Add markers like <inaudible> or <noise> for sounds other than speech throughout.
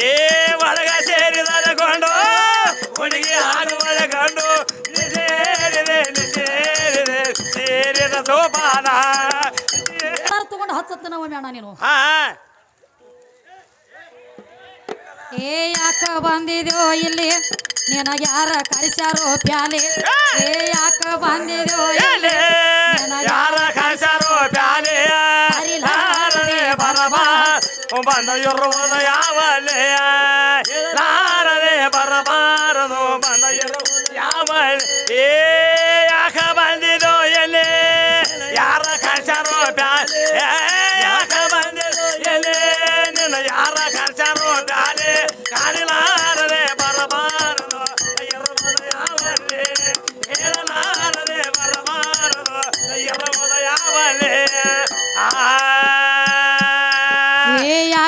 ಏ ಒಳಗ ಸೇರಿದ ಗೊಂಡು ಹುಡುಗಿ ಹಾಡು ಒಳಗಂಡು ಸೇರಿದೆ ಸೇರಿದೆ ಸೇರಿದ ಸೋಪಾನ. ತಗೊಂಡು ಹತ್ತತ್ತ ನಾವು ಮೇಣ ನೀನು. ಹಾ ಏ ಯಾಕ ಬಂದಿದ್ಯೋ ಇಲ್ಲಿ? ನಿನಗೆ ಯಾರ ಕರಿಸ್ಯಾರೋ ಪ್ಯಾಲೆ? ಏ! ಯಾಕ ಬಂದಿದ್ಯೋ ಇಲ್ಲಿ? ಬಂದ ಇರುವುದು ಯಾವಲೆ ಲಾರದೆ ಬರಬಾರದು ಬಂದ ಇರುವುದು ಯಾವಲೆ ಏ ಯಾಕ ಬಂದಿದೋ ಎಲೆ ಯಾರ ಕಳ್ಸಾರೋ ಪ್ಯಾಲೆ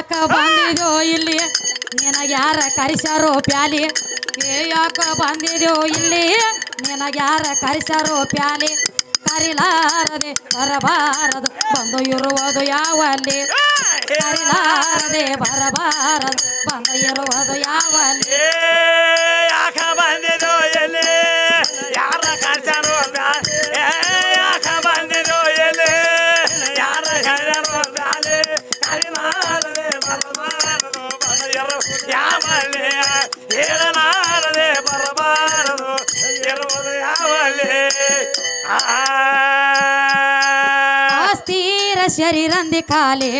ಯಾಕ ಬಂದಿದ್ಯೋ ಇಲ್ಲಿ? ನಿನಗೆ ಯಾರ ಕರಿಸಾರೋ ಪ್ಯಾಲಿ? ಏ ಯಾಕ ಬಂದಿದ್ಯೋ ಇಲ್ಲಿ? ನಿನಗೆ ಯಾರ ಕರಿಸಾರೋ ಪ್ಯಾಲಿ? ಕರಿಲಾರದೆ ಬರಬಾರದು ಬಂದು ಇರುವುದು ಯಾವಲ್ಲಿ? ಕರಿಲಾರದೆ ಬರಬಾರದು ಬಂದು ಇರುವುದು ಯಾವಲ್ಲಿ? ಶರೀರಂದಿ ಖಾಲಿ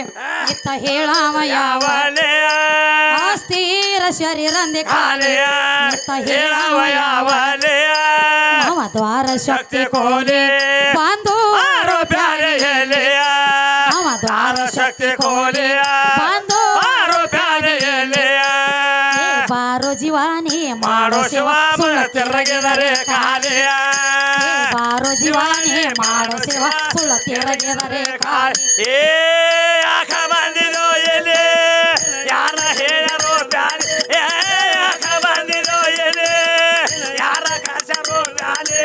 ಇತ್ತ ಹೇಳಾವ ಯಾವ? ಅಸ್ಥಿರ ಶರೀರಂದಿ ಖಾಲಿ ಇತ್ತ ಹೇಳಾವ ಯಾವ? ನವ ದ್ವಾರ ಶಕ್ತಿ ಕೋಲೆ. ಕೋಲೆ. ಬಂದು ನವ ದ್ವಾರ ಶಕ್ತಿ ಕೋಲಿ. ಬಂದು ಬಾರೋ ಜೀವಾನಿ ಮಾಡೋ ಶಿವ ತಿರುಗಿದರೆ ಕಾಲೆಯ? ಜೀವಾನಿ ಮಾಡೋ ಶಿವ ಸುಳ್ಳು ಏ ಯಾಕ ಬಂದಿದೋ ಎಲೆ ಯಾರ ಹೇಳರೋ ಬ್ಯಾಲೆ ಏ ಯಾಕ ಬಂದಿದೋ ಎಲೆ ಯಾರ ಕಸರೋ ಬ್ಯಾಲೆ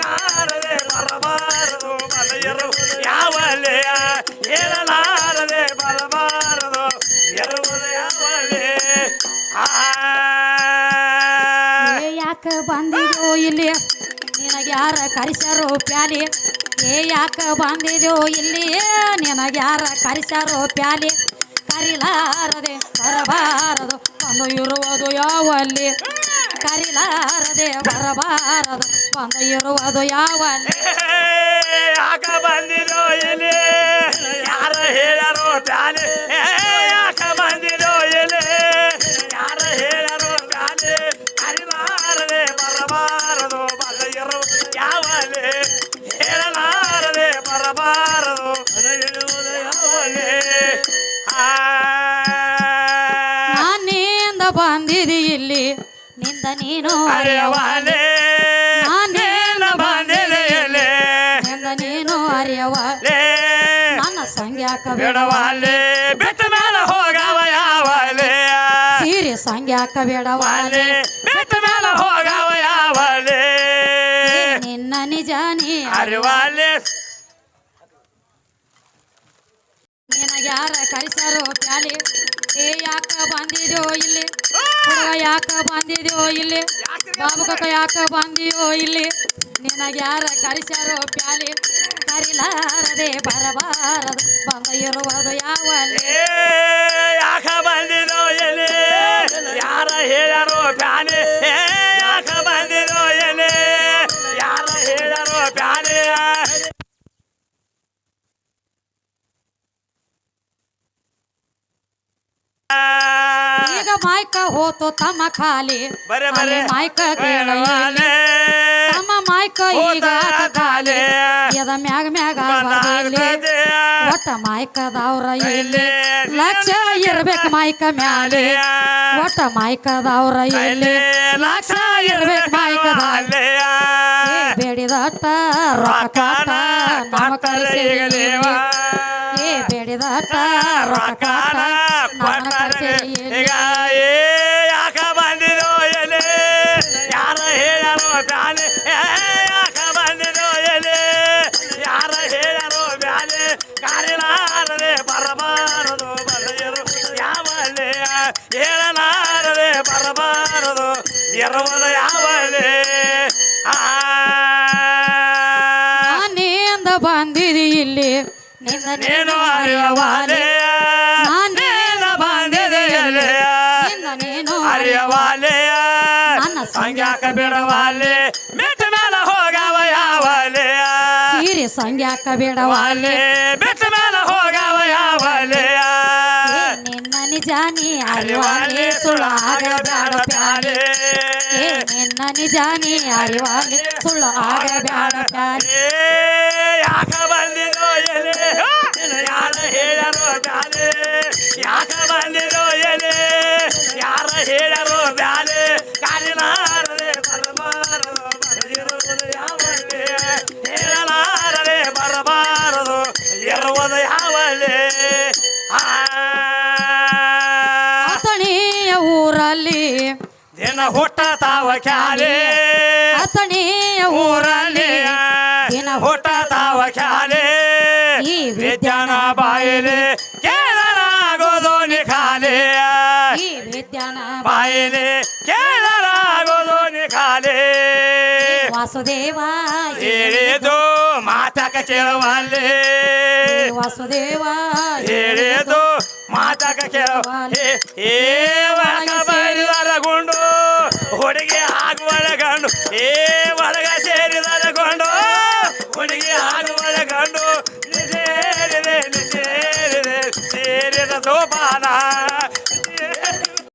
ನಾರದೆ ಬರಬಾರದು ಬಲೆಯರು ಯಾವಲೆಯ ಹೇಳಲಾರದೆ ಬರಬಾರದು ಎರುವುದು ಯಾವಲೆ ಆ ಯಾಕ ಬಂದಿದೋ ಇಲ್ಲಿ ಯಾರ ಕರಿಸರು ಪ್ಯಾಲಿ? ಏ, ಯಾಕ ಬಂದಿದ್ಯೋ ಇಲ್ಲಿ? ನಿನಗೆ ಯಾರ ಕರಿಸರು ಪ್ಯಾಲಿ? ಕರಿಲಾರದೆ ಬರಬಾರದು, ಬಂದು ಇರುವುದು ಯಾವಲ್ಲಿ? ಕರಿಲಾರದೆ ಬರಬಾರದು, ಬಂದು ಇರುವುದು ಯಾವಲ್ಲಿ? <laughs> ಯಾಕ ಬಂದಿದೋ ಇಲ್ಲಿ? ಯಾರ ಹೇಳರೋ ಪ್ಯಾಲೆ? ನೀನು ಅರಿಯವ ಅರೆಯವಾಲೆ ನಾನೇನ ಎಲೆ. ನಿಂದ ನೀನು ಅರಿಯವ ಲೇ. ನನ್ನ ಸಂಗ್ಯಾಕ ಬಿಡವ ಬಿಡವಾಲೆ ಬಿಟ್ಟ ಮೇಲೆ ಹೋಗವ ಯಾವಲೆ ಸೀರೆ ಸಂಗ್ಯಾಕ ಬೇಡವಾಲೆ ಬೆಟ್ಟ ಮೇಲೆ ಹೋಗವ ಯಾವಲೆ ನಿನ್ನ ನಿಜ ನೀ ಅರಿವಾಲೆ ಯಾಕ ಬಂದಿದ್ಯೋ ಇಲ್ಲಿ? ಬಾಬುಕಕ್ಕ ಯಾಕ ಬಂದಿಯೋ ಇಲ್ಲಿ? ನಿನಗೆ ಯಾರ ಕರಿಸ್ಯಾರೋ ಪ್ಯಾಲಿ? ಕರಿಲಾರದೆ ಬರಬಾರದು. ಬಂದ ಇರುವುದು ಯಾವಲ್ಲಿ? ಈಗ ಮಾಯ್ಕ ಹೋತು ತಮ್ಮ ಖಾಲಿ. ಬರೆ ಬರೆ. ಅಲ್ಲಿ ಮಾಯ್ಕ ಕೇಳ ಇಲ್ಲಿ. ಬೇಡವಾಲೆ. ತಮ್ಮ ಮಾಯ್ಕ ಈಗ ಆತ ಖಾಲಿ. ಎದ ಮ್ಯಾಗ ಮ್ಯಾಗ ಬಂದಾಗ್ತದೆ. ಒಟ್ಟ ಮಾಯ್ಕದವ್ರ ಇಲ್ಲಿ. ಲಕ್ಷ ಇರ್ಬೇಕು ಮಾಯ್ಕ ಮ್ಯಾಲೆ. ಒಟ್ಟ ಮಾಯ್ಕದವ್ರ ಇಲ್ಲಿ. ಲಕ್ಷ ಇರ್ಬೇಕು ಮಾಯ್ಕದ ಬೇಡಿದಟ್ಟ ರೊಕ್ಕ ನಮ್ಮ ಕರೆಸಿ ಏ ಬೇಡಿದಟ್ಟ ರೊಕ್ಕಾಟ ಆ ನಾನಿಂದ ಬಂದಿದಿ ಇಲ್ಲಿ. ನಿನ್ನ ನೀನು ಅರಿಯವಾಲೆ ನೀನು ಬಂದಿದೆಯಲೆ ನಿನ್ನ ನೀನು ಅರಿಯವಾಲೆ ನನ್ನ ಸಂಗ್ಯಾಕ ಬಿಡವಾಲೆ ಮೆಟ್ಟ ಮೇಲೆ ಹೋಗವ ಯಾವಲೆ ಸೀರೆ ಸಂಗ್ಯಾಕ ಬಿಡವಾಲೆ ಮೆಟ್ಟ ಮೇಲೆ ನಿಜಾನಿ ಅರಿವಾಲೆ ಸುಳ್ಳು ಆಗಬೇಡ ಪ್ಯಾಲೆ ಏ, ನಿನ್ನ ನಿಜಾನಿ ಅರಿವಾಲೆ ಸುಳ್ಳು ಆಗಬೇಡ ಪ್ಯಾಲೆ ಯಾಕ ಬಂದಿರೋ ಎಲೆ? ಯಾರ ಹೇಳರೋ ಬ್ಯಾಲೆ ಯಾಕ ಬಂದಿರೋ ಎಲೆ? ಯಾರ ಹೇಳರೋ ಬ್ಯಾಲೆ ಕಾಲಿನಾರದೆ ಬರಬಾರದು ಬರದಿರುವುದು ಯಾವಲೆ ಹೇಳಲಾರದೆ ಬರಬಾರದು ಇರುವುದು ಯಾವಲೆ ಆ ದಿನ ಹುಟ್ಟ ತಾವ ಕ್ಯಾಲೆ ಅತಣಿಯ ಊರಲ್ಲಿ ದಿನ ಹುಟ್ಟ ತಾವ ಖ್ಯಾಲೆ. ಈ ವಿದ್ಯಾನ ಬಾಯಿಲೆ ಕೇಳಲಾಗೋದು ನಿಖಾಲೆ ಈ ವಿದ್ಯಾನ ಬಾಯಿಲೆ ಕೇಳಲಾಗೋದು ನಿಖಾಲೆ ವಾಸುದೇವ ಹೇಳಿದು ಮಾತಕ ಕೇಳುವಲ್ಲಿ ವಾಸುದೇವ ಹೇಳಿದು ಮಾತಕ ಕೇಳುವಲ್ಲಿ ಏ ಒಳಗ ಆಗುವ ಗುಂಡು ಹುಡುಗಿ ಆಗುವಳ ಗಂಡು ಏ